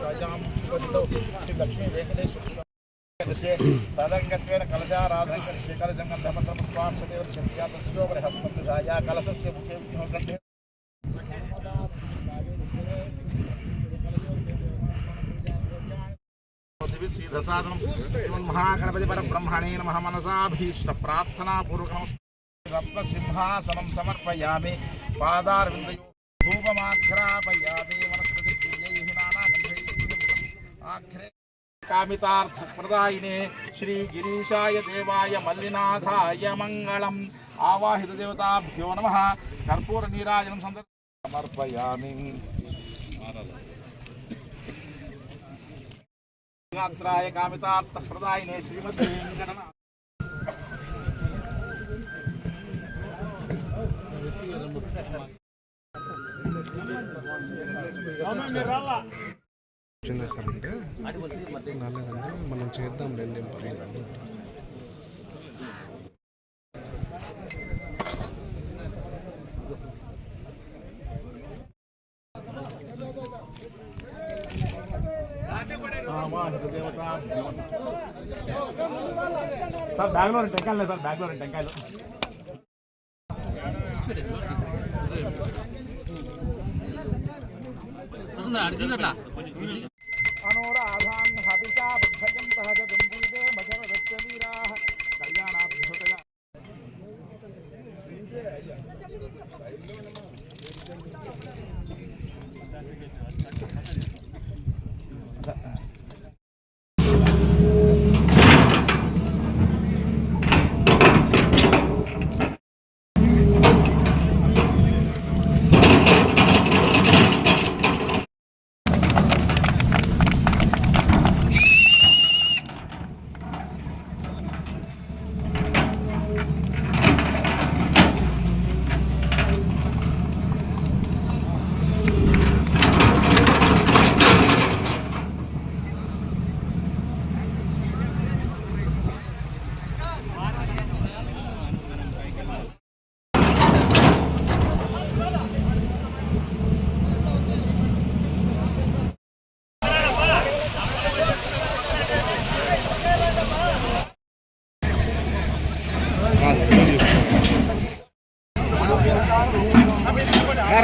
ప్రజాం శుభదితో శ్రీ లక్ష్మీ వెంకటేశ్వర తదంగత్వేన కలశారాధన కరిష్యే కలశంగంధపత్ర పుష్పాంశతే వృక్షస్య తస్యోపరి హస్తం నిధాయ కలశస్య ముఖే విఘ్నం శ్రీధసాదనం శ్రీమన్మహాగణపతి పరబ్రహ్మణే నమ మనసాభీష్ట రత్నసింహాసనం సమర్పయామి పాదారవిందయో ధూపమాఘ్రాపయామి కామితార్థప్రదాయినే శ్రీ గిరీశాయ దేవాయ మల్లినాథాయ మంగళం ఆవాహిత దేవతాభ్యో నమ కర్పూర నీరాజనం సందర్ సమర్పయామి గాత్రాయ కామితార్థప్రదాయినే శ్రీమతి వెంకటన వెంకటనాథ వచ్చిందా సార్ అంటే? రాలేదండి మనం చేద్దాం రండి పర్లేదు సార్ బ్యాగ్లో రెండు టెంకాయలు సార్ బ్యాగ్లో రెండు టెంకాయలు అనురాధాన్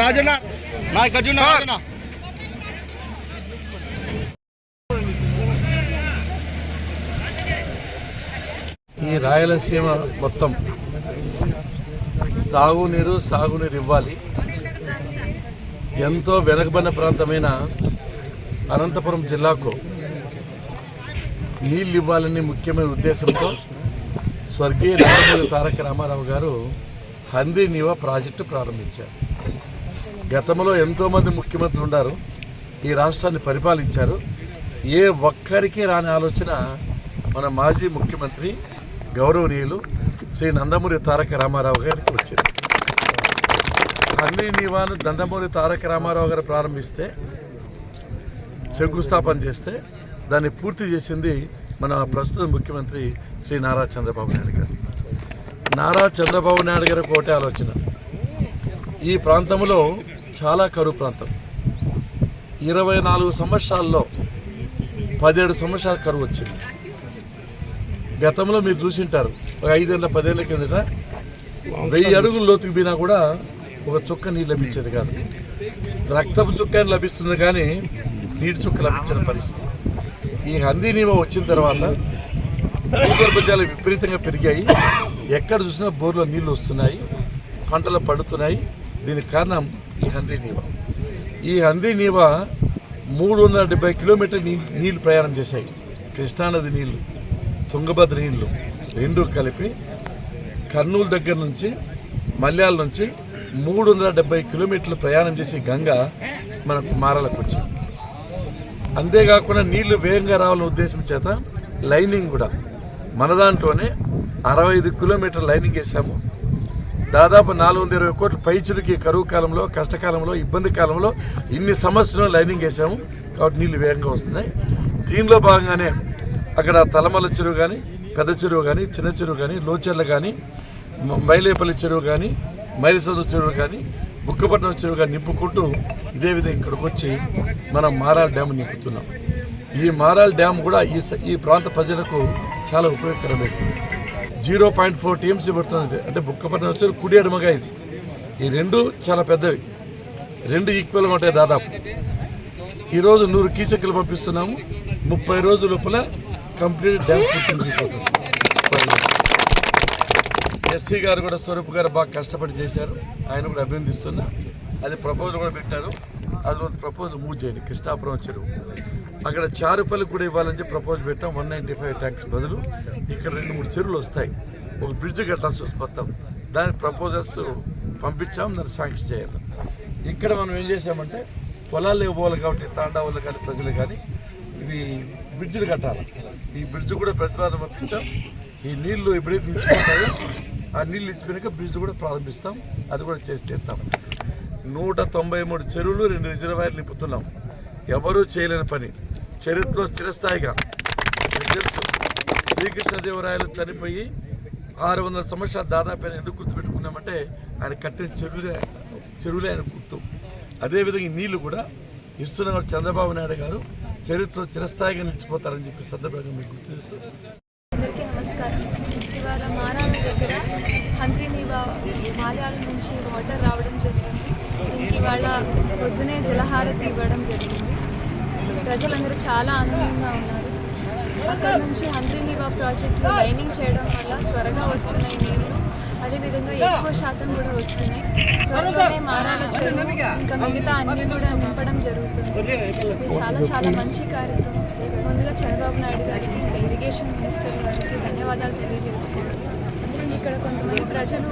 రాజన్న నా గజున్న రాజన్న ఈ రాయలసీమ మొత్తం తాగునీరు సాగునీరు ఇవ్వాలి. ఎంతో వెనకబడిన ప్రాంతమైన అనంతపురం జిల్లాకు నీళ్ళు ఇవ్వాలని ముఖ్యమైన ఉద్దేశంతో స్వర్గీయ తారక రామారావు గారు హందీ నీవా ప్రాజెక్టు ప్రారంభించారు. గతంలో ఎంతోమంది ముఖ్యమంత్రులు ఉన్నారు ఈ రాష్ట్రాన్ని పరిపాలించారు. ఏ ఒక్కరికి రాని ఆలోచన మన మాజీ ముఖ్యమంత్రి గౌరవనీయులు శ్రీ నందమూరి తారక రామారావు గారికి వచ్చింది. అన్ని నీవాను నందమూరి తారక రామారావు గారు ప్రారంభిస్తే శంకుస్థాపన చేస్తే దాన్ని పూర్తి చేసింది మన ప్రస్తుత ముఖ్యమంత్రి శ్రీ నారా చంద్రబాబు నాయుడు గారు. నారా చంద్రబాబు నాయుడు గారికి ఒకటే ఆలోచన. ఈ ప్రాంతంలో చాలా కరువు ప్రాంతం. ఇరవై నాలుగు సంవత్సరాల్లో పదిహేడు సంవత్సరాల కరువు వచ్చింది. గతంలో మీరు చూసింటారు ఒక ఐదేళ్ళ పదేళ్ళ కిందట వెయ్యి అడుగుల లోతుకు పోయినా కూడా ఒక చుక్క నీరు లభించేది కాదు. రక్తపు చుక్క అని లభిస్తుంది కానీ నీటి చుక్క లభించిన పరిస్థితి. ఈ హందీ నీవ వచ్చిన తర్వాత భూగర్భ జలాలు విపరీతంగా పెరిగాయి. ఎక్కడ చూసినా బోర్లో నీళ్ళు వస్తున్నాయి పంటలు పడుతున్నాయి. దీనికి కారణం ఈ హంది నీవ. ఈ హంది నీవ మూడు వందల డెబ్బై కిలోమీటర్ నీళ్ళు ప్రయాణం చేశాయి. కృష్ణానది నీళ్ళు తుంగభద్ర నీళ్ళు రెండు కలిపి కర్నూలు దగ్గర నుంచి మల్యాల నుంచి మూడు వందల డెబ్బై కిలోమీటర్లు ప్రయాణం చేసే గంగ మనకు మారలకు వచ్చింది అంతేకాకుండా నీళ్ళు వేగంగా రావాలనే ఉద్దేశం చేత లైనింగ్ కూడా మన దాంట్లోనే అరవై ఐదు కిలోమీటర్ లైనింగ్ వేసాము దాదాపు నాలుగు వందల ఇరవై కోట్ల పైచులకి కరువు కాలంలో కష్టకాలంలో ఇబ్బంది కాలంలో ఇన్ని సమస్యలు లైనింగ్ వేసాము. కాబట్టి నీళ్ళు వేగంగా వస్తున్నాయి. దీనిలో భాగంగానే అక్కడ తలమల చెరువు కానీ పెద్ద చెరువు కానీ చిన్న చెరువు కానీ లోచెర్ల కానీ మైలేపల్లి చెరువు కానీ మైలసందు చెరువు కానీ బుక్కపట్నం చెరువు కానీ నింపుకుంటూ ఇదే విధంగా ఇక్కడికి వచ్చి మనం మారాల డ్యామ్ నింపుతున్నాం. ఈ మారాల డ్యామ్ కూడా ఈ స- ఈ ప్రాంత ప్రజలకు చాలా ఉపయోగకరమైంది జీరో పాయింట్ ఫోర్ టీఎంసీ పడుతుంది అంటే బుక్కపట్నం వచ్చేది కుడి ఎడమగా ఇది. ఈ రెండు చాలా పెద్దవి. రెండు ఈక్వల్గా ఉంటాయి దాదాపు. ఈరోజు నూరు కీచకులు పంపిస్తున్నాము. ముప్పై రోజుల లోపల కంప్లీట్ డ్యామ్ పూర్తి ఎస్సీ గారు కూడా స్వరూప్ గారు బాగా కష్టపడి చేశారు. ఆయన కూడా అభినందిస్తున్నా. అది ప్రపోజల్ కూడా పెట్టారు. అది ప్రపోజల్ మూవ్ చేయండి. కృష్ణాపురం చెరువు అక్కడ చారుపల్లి కూడా ఇవ్వాలని చెప్పి ప్రపోజ్ పెట్టాం. వన్ నైంటీ ఫైవ్ ట్యాక్స్ బదులు. ఇక్కడ రెండు మూడు చెరువులు వస్తాయి. ఒక బ్రిడ్జ్ కట్టాల్సి వస్తుంది మొత్తం. దానికి ప్రపోజల్స్ పంపించాం దాన్ని శాంక్షన్ చేయాలి. ఇక్కడ మనం ఏం చేసామంటే పొలాలు ఇవ్వాలి కాబట్టి తాండావులు కానీ ప్రజలు కానీ ఇవి బ్రిడ్జ్లు కట్టాలి. ఈ బ్రిడ్జ్ కూడా ప్రతిపాదన పంపించాం. ఈ నీళ్ళు ఎప్పుడైతే ఇచ్చిపోతాయో ఆ నీళ్ళు ఇచ్చిపోయాక బ్రిడ్జ్ కూడా ప్రారంభిస్తాం. అది కూడా చేసి తీస్తాం నూట తొంభై మూడు చెరువులు రెండు రిజర్వాయర్లు నింపుతున్నాం. ఎవరూ చేయలేని పని. చరిత్రలో చిరస్థాయిగా తెలుసు శ్రీకృష్ణదేవరాయలు చనిపోయి ఆరు వందల సంవత్సరాలు దాదాపు ఆయన ఎందుకు గుర్తుపెట్టుకున్నామంటే ఆయన కట్టిన చెరువులే చెరువులే ఆయన గుర్తు. అదేవిధంగా ఈ నీళ్ళు కూడా ఇస్తున్న చంద్రబాబు నాయుడు గారు చరిత్ర చిరస్థాయిగా నిలిచిపోతారని చెప్పి సందర్భంగా మీకు గుర్తు చేస్తూ అందరికీ నమస్కారం. ఇవాళ మారాల దగ్గర హంద్రీనీవా మాల్యాల నుంచి వాటర్ రావడం జరిగింది. ఇంక ఇవాళ పొద్దునే జలహారతి ఇవ్వడం జరిగింది. ప్రజలందరూ చాలా ఆనందంగా ఉన్నారు. అక్కడ నుంచి హంద్రీనీవా ప్రాజెక్టులు లైనింగ్ చేయడం వల్ల త్వరగా వస్తున్నాయి నీళ్ళు. అదేవిధంగా ఎక్కువ శాతం కూడా వస్తున్నాయి. త్వరలోనే మారాల చెరువు. ఇంకా మిగతా అన్ని కూడా నింపడం జరుగుతుంది. ఇది చాలా చాలా మంచి కార్యక్రమం. ముందుగా చంద్రబాబు నాయుడు గారికి ఇంకా ఇరిగేషన్ మినిస్టర్ గారికి ధన్యవాదాలు తెలియజేసుకోవాలి అందులో ఇక్కడ కొంతమంది ప్రజలు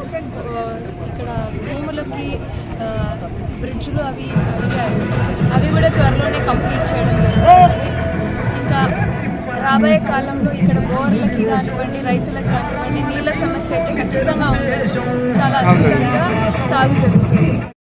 ఇక్కడ భూములకి బ్రిడ్జ్లు అవి అడిగారు అవి కూడా త్వరలోనే కంప్లీట్ చేయడం జరుగుతుంది ఇంకా రాబోయే కాలంలో ఇక్కడ బోర్లకి కానివ్వండి రైతులకు కానివ్వండి నీళ్ళ సమస్య అయితే ఖచ్చితంగా ఉండదు. చాలా అద్భుతంగా సాగు జరుగుతుంది.